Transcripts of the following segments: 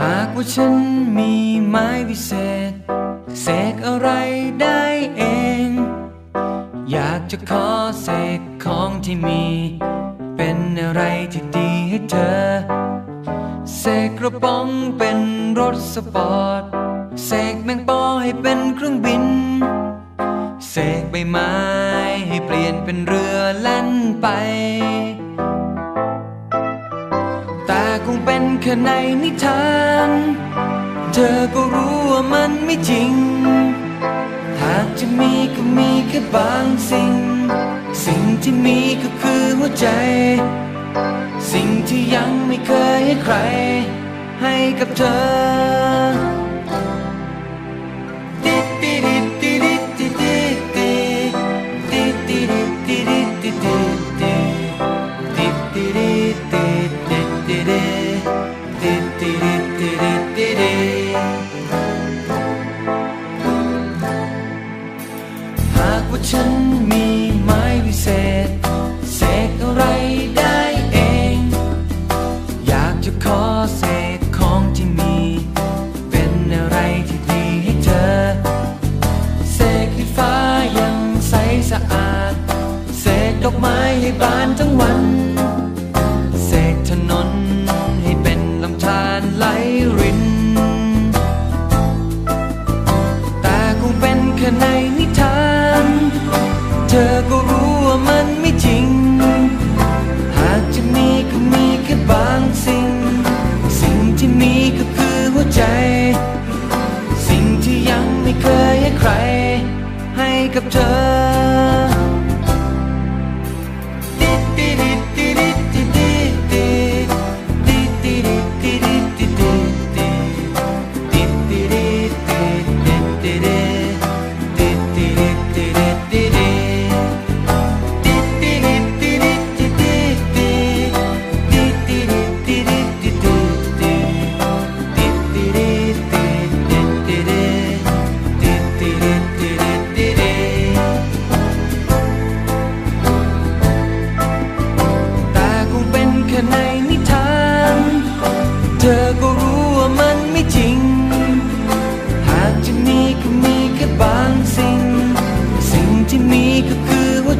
หากว่าฉันมีไม้วิเศษเสกอะไรได้เอง อยากจะขอเสกของที่มี เป็นอะไรที่ดีให้เธอ เสกกระป๋องเป็นรถสปอร์ต เสกแมงปอให้เป็นเครื่องบิน เสกใบไม้ให้เปลี่ยนเป็นเรือแล่นไป แต่คงเป็นแค่ในนิทาน เธอก็รู้ว่ามันไม่จริง หากจะมีก็มีแค่บางสิ่ง สิ่งที่มีก็คือหัวใจ สิ่งที่ยังไม่เคยให้ใคร ให้กับเธอ ว่าฉันมีไม้วิเศษเสกอะไรได้เอง อยากจะขอเสกของที่มี เป็นอะไรที่ดีให้เธอ เสกที่ฟ้ายังใสสะอาด เสกดอกไม้ให้บานทั้งวัน กับเธอ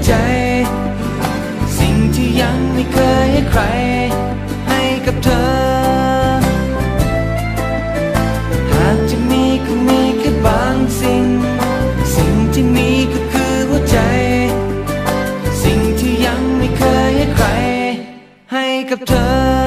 ใจ สิ่งที่ยังไม่เคยให้ใคร ให้กับเธอ หากจะมีก็มีแค่บางสิ่ง สิ่งที่มีก็คือหัวใจ สิ่งที่ยังไม่เคยให้ใคร ให้กับเธอ